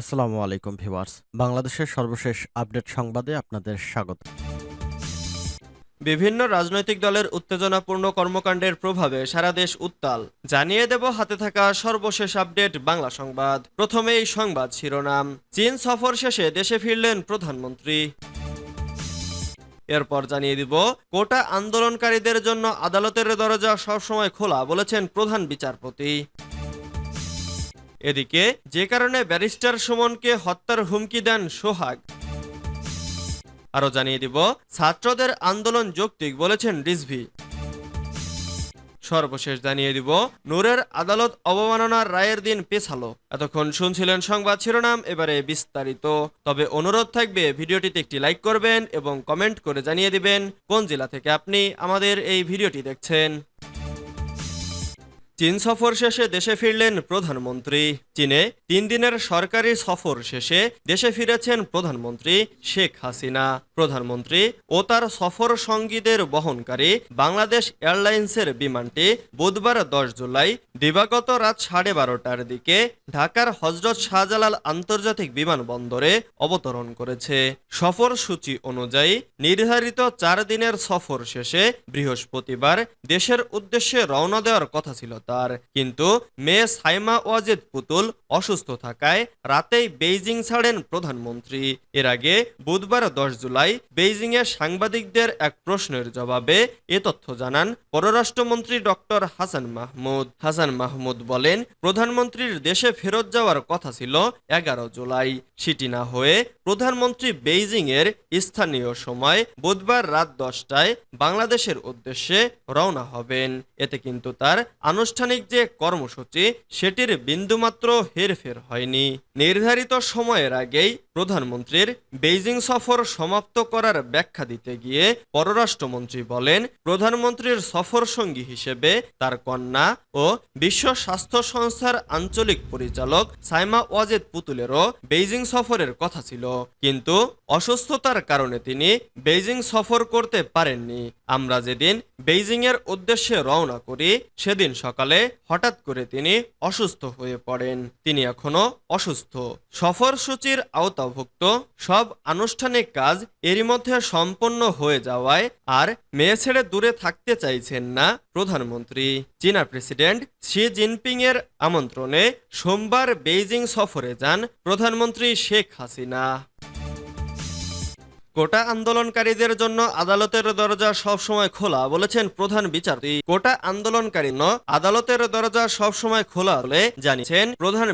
আসসালামু আলাইকুম ভিউয়ার্স। বাংলাদেশের সর্বশেষ আপডেট সংবাদে আপনাদের স্বাগত। বিভিন্ন রাজনৈতিক দলের উত্তেজনাপূর্ণ কর্মকাণ্ডের প্রভাবে সারা দেশ উত্তাল। জানিয়ে দেব হাতে থাকা সর্বশেষ আপডেট বাংলা সংবাদ। প্রথমে এই সংবাদ শিরোনাম। চীন সফর শেষে দেশে ফিরলেন প্রধানমন্ত্রী। এরপর জানিয়ে দিব, কোটা আন্দোলনকারীদের জন্য আদালতের দরজা সবসময় খোলা বলেছেন প্রধান বিচারপতি। এদিকে, যে কারণে ব্যারিস্টার সুমনকে হত্যার হুমকি দেন সোহাগ। আরও জানিয়ে দিব, ছাত্রদের আন্দোলন যৌক্তিক বলেছেন রিজভি। সর্বশেষ জানিয়ে দিব, নূরের আদালত অবমাননার রায়ের দিন পেছালো। এতক্ষণ শুনছিলেন সংবাদ শিরোনাম, এবারে বিস্তারিত। তবে অনুরোধ থাকবে, ভিডিওটিতে একটি লাইক করবেন এবং কমেন্ট করে জানিয়ে দিবেন কোন জেলা থেকে আপনি আমাদের এই ভিডিওটি দেখছেন। চীন সফর শেষে দেশে ফিরলেন প্রধানমন্ত্রী। চীনে তিন দিনের সরকারি সফর শেষে দেশে ফিরেছেন প্রধানমন্ত্রী শেখ হাসিনা। প্রধানমন্ত্রী ও তার সফর সঙ্গীদের বহনকারী বাংলাদেশ এয়ারলাইন্সের বিমানটি বুধবার দশ জুলাই, দিবাগত রাত সাড়ে বারোটার দিকে ঢাকার হজরত শাহজালাল আন্তর্জাতিক বিমানবন্দরে অবতরণ করেছে। সফর সূচি অনুযায়ী নির্ধারিত চার দিনের সফর শেষে বৃহস্পতিবার দেশের উদ্দেশ্যে রওনা দেওয়ার কথা ছিল তার। কিন্তু মেয়ে সাইমা ওয়াজেদ পুতুল অসুস্থ থাকায় রাতেই বেইজিং ছাড়েন প্রধানমন্ত্রী। এর আগে বুধবার দশ জুলাই বেইজিংয়ে সাংবাদিকদের এক প্রশ্নের জবাবে এ তথ্য জানান পররাষ্ট্রমন্ত্রী ডক্টর হাসান মাহমুদ। হাসান মাহমুদ বলেন, প্রধানমন্ত্রীর দেশে ফেরত যাওয়ার কথা ছিল এগারো জুলাই। সেটি না হয়ে প্রধানমন্ত্রী বেইজিং এর স্থানীয় সময় বুধবার রাত দশটায় বাংলাদেশের উদ্দেশ্যে রওনা হবেন। এতে কিন্তু তার আনুষ্ঠানিক যে কর্মসূচি সেটির বিন্দুমাত্র হেরফের হয়নি। নির্ধারিত সময়ের আগেই প্রধানমন্ত্রীর বেইজিং সফর সমাপ্ত করার ব্যাখ্যা দিতে গিয়ে পররাষ্ট্রমন্ত্রী বলেন, প্রধানমন্ত্রীর সফর সঙ্গী হিসেবে তার কন্যা ও বিশ্ব স্বাস্থ্য সংস্থার আঞ্চলিক পরিচালক সাইমা ওয়াজেদ পুতুলেরও বেইজিং সফরের কথা ছিল। কিন্তু অসুস্থতার কারণে তিনি বেইজিং সফর করতে পারেননি। আমরা যেদিন বেইজিং এর উদ্দেশ্যে রওনা করি, সেদিন সকালে হঠাৎ করে তিনি অসুস্থ হয়ে পড়েন। তিনি এখনও অসুস্থ। সফরসূচির আওতাভুক্ত সব আনুষ্ঠানিক কাজ এরই মধ্যে সম্পন্ন হয়ে যাওয়ায় আর মেয়ে ছেড়ে দূরে থাকতে চাইছেন না প্রধানমন্ত্রী। চীনা প্রেসিডেন্ট শি জিনপিং এর আমন্ত্রণে সোমবার বেইজিং সফরে যান প্রধানমন্ত্রী শেখ হাসিনা। কোটা আন্দোলনকারীদের জন্য আদালতের দরজা সবসময় খোলা, বলেছেন প্রধান বিচারপতি। কোটা আন্দোলনকারী ন, আদালতের দরজা সবসময় খোলা বলে জানিয়েছেন প্রধান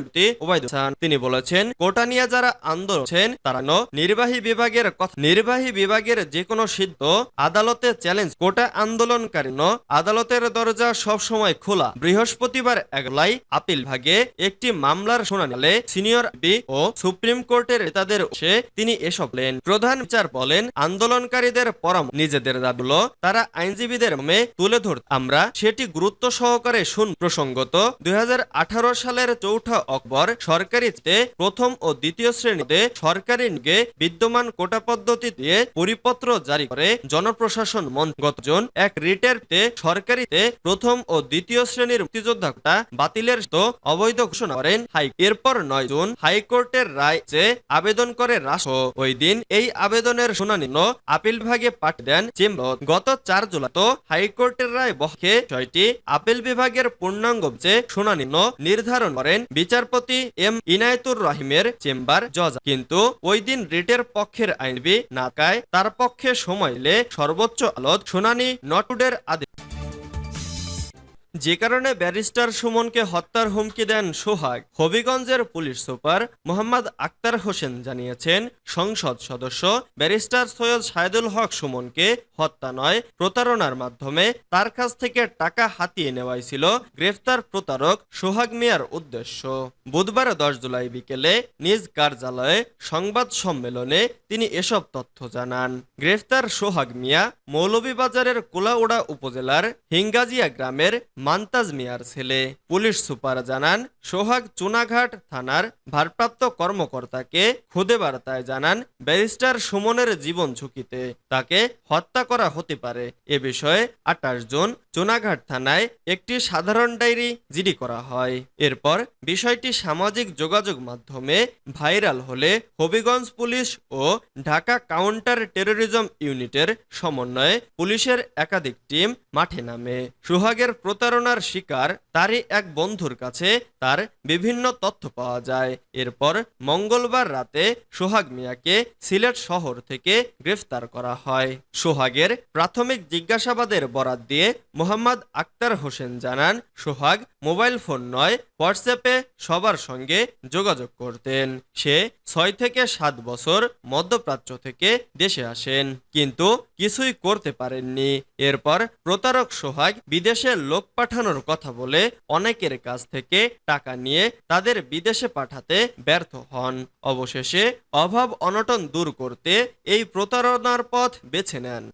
তিনি বলেছেন, কোটা নিয়ে যারা আন্দোলন তারা ন, নির্বাহী বিভাগের কথা, নির্বাহী বিভাগের যে কোনো সিদ্ধ আদালতে চ্যালেঞ্জ। কোটা আন্দোলনকারী ন, আদালতের দরজা সবসময় খোলা। বৃহস্পতিবার একলাই আপিল ভাগে একটি মামলার শুনানি সিনিয়র বি ও সুপ্রিম কোর্টের নেতাদের সে তিনি এসব বলেন। প্রধান বিচার বলেন, আন্দোলনকারীদের পরামর্শ নিজেদের দাবিগুলো তারা আইনজীবীদের মে তুলে ধর আমরা সেটি গুরুত্ব সহকারে শুন, প্রসঙ্গত, দুই সালের চৌঠা অক্টোবর সরকারিতে প্রথম ও দ্বিতীয় শ্রেণীতে সরকারি বিদ্যমান কোটা পদ্ধতি দিয়ে পরিপত্র জারি করে জনপ্রশাসন মন্ত্রী। গতজন এক রিটেরতে সরকারিতে প্রথম ও দ্বিতীয় শ্রেণির মুক্তিযোদ্ধাটা বাতিলের তো অবৈধ ঘোষণা করেন হাই, এরপর নয় জুন হাইকোর্টের রায় যে আবেদন করে রাষ্ট্র। ওই দিন এই আবেদনের শুনানি ন আপিল বিভাগে পাঠিয়ে দেন চেম্বর গত চার জুলাই তো হাইকোর্টের রায় বহকে ছয়টি আপিল বিভাগের পূর্ণাঙ্গ যে শুনানি ন নির্ধারণ করেন বিচারপতি এম ইনায়তুর রহিমের চেম্বার জজ। কিন্তু ওই দিন রিটের পক্ষের আইনবি নাকায়, তার পক্ষে সময় সর্বোচ্চ আলত শুনানি নটুডের আদেশ। যে কারণে ব্যারিস্টার সুমনকে হত্যার হুমকি দেন সোহাগ। হবিগঞ্জের পুলিশ সুপার মোহাম্মদ আক্তার হোসেন জানিয়েছেন, সংসদ সদস্য ব্যারিস্টার সৈয়দ সাইদুল হক সুমনকে হত্যা নয়, প্রতারণার মাধ্যমে তার কাছ থেকে টাকা হাতিয়ে নেওয়াই ছিল গ্রেফতার প্রতারক সোহাগ মিয়ার উদ্দেশ্য। বুধবার দশ জুলাই বিকেলে নিজ কার্যালয়ে সংবাদ সম্মেলনে তিনি এসব তথ্য জানান। গ্রেফতার সোহাগ মিয়া মৌলভীবাজারের কোলাউড়া উপজেলার হিঙ্গাজিয়া গ্রামের মান্তাজ মিয়ার ছেলে পুলিশ সুপার জানান, সোহাগ চুনাঘাট থানার ভারপ্রাপ্ত কর্মকর্তাকে খুদে বার্তায় জানান, ব্যারিস্টার সুমনের জীবন ঝুঁকিতে তাকে হত্যা করা হতে পারে। এ বিষয়ে আঠাশ জুন চুনাঘাট থানায় একটি সাধারণ ডায়েরি জিডি করা হয়। এরপর বিষয়টি সামাজিক যোগাযোগ মাধ্যমে ভাইরাল হলে হবিগঞ্জ পুলিশ ও ঢাকা কাউন্টার টেরোরিজম ইউনিটের সমন্বয়ে পুলিশের একাধিক টিম মাঠে নামে। সুহাগের প্রতারণার শিকার তারই এক বন্ধুর কাছে তার বিভিন্ন তথ্য পাওয়া যায়। এরপর মঙ্গলবার রাতে সোহাগ মিয়াকে সিলেট শহর থেকে গ্রেফতার করা হয়। সোহাগের প্রাথমিক জিজ্ঞাসাবাদের বরাত দিয়ে মোহাম্মদ আক্তার হোসেন জানান, সোহাগ মোবাইল ফোন নয় হোয়াটসঅ্যাপে সবার সঙ্গে যোগাযোগ করতেন। সে ছয় থেকে সাত বছর মধ্যপ্রাচ্য থেকে দেশে আসেন, কিন্তু কিছুই করতে পারেননি। এরপর প্রতারক সোহাগ বিদেশে লোক পাঠানোর কথা বলে অনেকের কাছ থেকে টাকা নিয়ে তাদের বিদেশে পাঠাতে ব্যর্থ হন। অবশেষে অভাব অনটন দূর করতে এই প্রতারণার পথ বেছে নেন।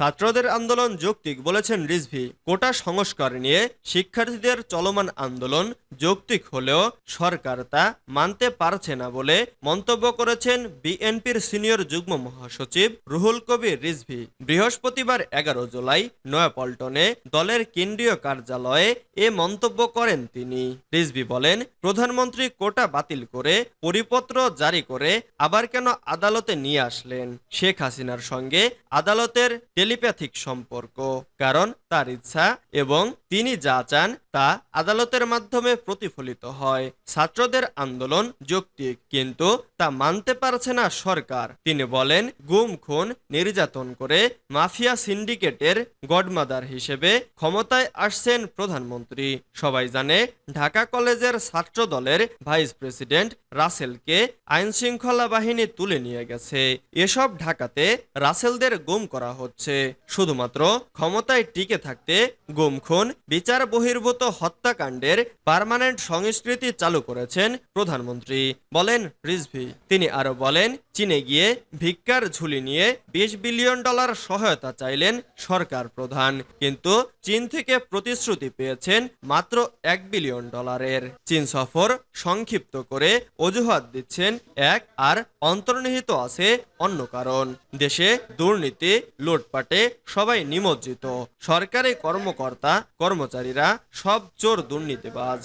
ছাত্রদের আন্দোলন যৌক্তিক বলেছেন রিজভি। কোটা সংস্কার নিয়ে শিক্ষার্থীদের চলমান আন্দোলন যৌক্তিক হলেও সরকার তা মানতে পারছে না বলে মন্তব্য করেছেন বিএনপির সিনিয়র যুগ্ম মহাসচিব রুহুল কবির রিজভি। বৃহস্পতিবার এগারো জুলাই নয়াপল্টনে দলের কেন্দ্রীয় কার্যালয়ে এ মন্তব্য করেন তিনি। রিজভি বলেন, প্রধানমন্ত্রী কোটা বাতিল করে, পরিপত্র জারি করে আবার কেন আদালতে নিয়ে আসলেন? শেখ হাসিনার সঙ্গে আদালতের টেলিপ্যাথিক সম্পর্ক, কারণ তার ইচ্ছা এবং তিনি যা চান তা আদালতের মাধ্যমে প্রতিফলিত হয়। ছাত্রদের আন্দোলন যৌক্তিক, কিন্তু তা মানতে পারছে না সরকার। তিনি বলেন, গুম, খুন, নির্যাতন করে মাফিয়া সিন্ডিকেটের গডমাদার হিসেবে ক্ষমতায় আসছেন প্রধানমন্ত্রী। সবাই জানে, ঢাকা কলেজের ছাত্র দলের ভাইস প্রেসিডেন্ট রাসেলকে আইন শৃঙ্খলা বাহিনী তুলে নিয়ে গেছে। এসব ঢাকাতে রাসেলদের গুম করা হচ্ছে। শুধুমাত্র ক্ষমতায় টিকে থাকতে গুমখুন বিচার বহির্ভূত হত্যাকাণ্ডের পারমানেন্ট সংস্কৃতি চালু করেছেন প্রধানমন্ত্রী। বলেন রিজভি। তিনি আরও বলেন চীনে গিয়ে ভিক্ষার ঝুলি নিয়ে বিশ বিলিয়ন ডলার সহায়তা চাইলেন সরকার প্রধান। কিন্তু চীন থেকে প্রতিশ্রুতি পেয়েছেন মাত্র এক বিলিয়ন ডলারের। চীন সফর সংক্ষিপ্ত করে অজুহাত দিচ্ছেন এক আর অন্তর্নিহিত আছে অন্য কারণ। দেশে দুর্নীতি, লুটপাটে সবাই নিমজ্জিত। সরকারি কর্মকর্তা, কর্মচারীরা সব চোর দুর্নীতিবাজ।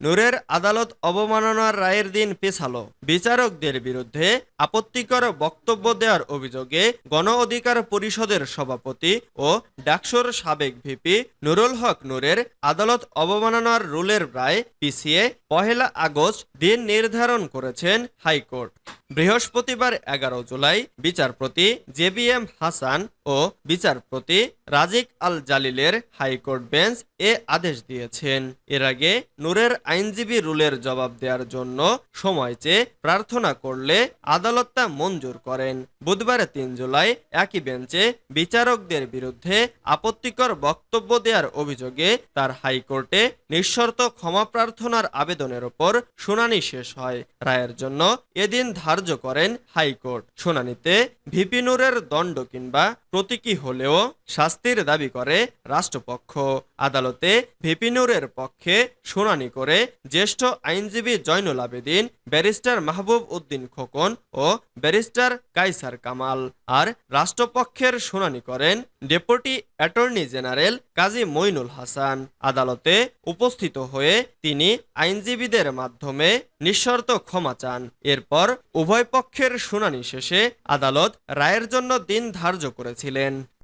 নূরের আদালত অবমাননার রায়ের দিন পেছালো। বিচারকদের বিরুদ্ধে আপত্তিকর বক্তব্য দেওয়ার অভিযোগে গণ অধিকার পরিষদের সভাপতি ও ডাকসুর সাবেক ভিপি নুরুল হক নূরের আদালত অবমাননার রুলের রায় পিছিয়ে পহেলা আগস্ট দিন নির্ধারণ করেছেন হাইকোর্ট। বৃহস্পতিবার এগারো জুলাই বিচারপতি জেবিএম হাসান ও বিচারপতি রাজিক আল জালিলের হাইকোর্ট বেঞ্চ এ আদেশ দিয়েছেন। এর আগে নূরের আইনজীবী রুলের জবাব দেওয়ার জন্য সময় চেয়ে প্রার্থনা করলে আদালত তা মঞ্জুর করেন। বুধবার তিন জুলাই একই বেঞ্চে বিচারকদের বিরুদ্ধে আপত্তিকর বক্তব্য দেওয়ার অভিযোগে তার হাইকোর্টে নিঃশর্ত ক্ষমা প্রার্থনার আবেদনের ওপর শুনানি শেষ হয়। রায়ের জন্য এদিন ধার্য করেন হাইকোর্ট। শুনানিতে ভিপিনুরের দণ্ড কিংবা প্রতীকী হলেও শাস্তির দাবি করে রাষ্ট্রপক্ষ। আদালতে ভিপিনুরের পক্ষে শুনানি করে জ্যেষ্ঠ আইনজীবী জয়নুল আবেদিন ব্যারিস্টার মাহবুব উদ্দিন খোকন ও ব্যারিস্টার কাইসার কামাল আর রাষ্ট্রপক্ষের শুনানি করেন deputy attorney general Kazi Moinul Hasan. আদালতে উপস্থিত হয়ে তিনি আইনজীবীদের মাধ্যমে নিঃশর্ত ক্ষমা চান। এরপর উভয় পক্ষের শুনানি শেষে আদালত রায়ের জন্য দিন ধার্য করেছিলেন।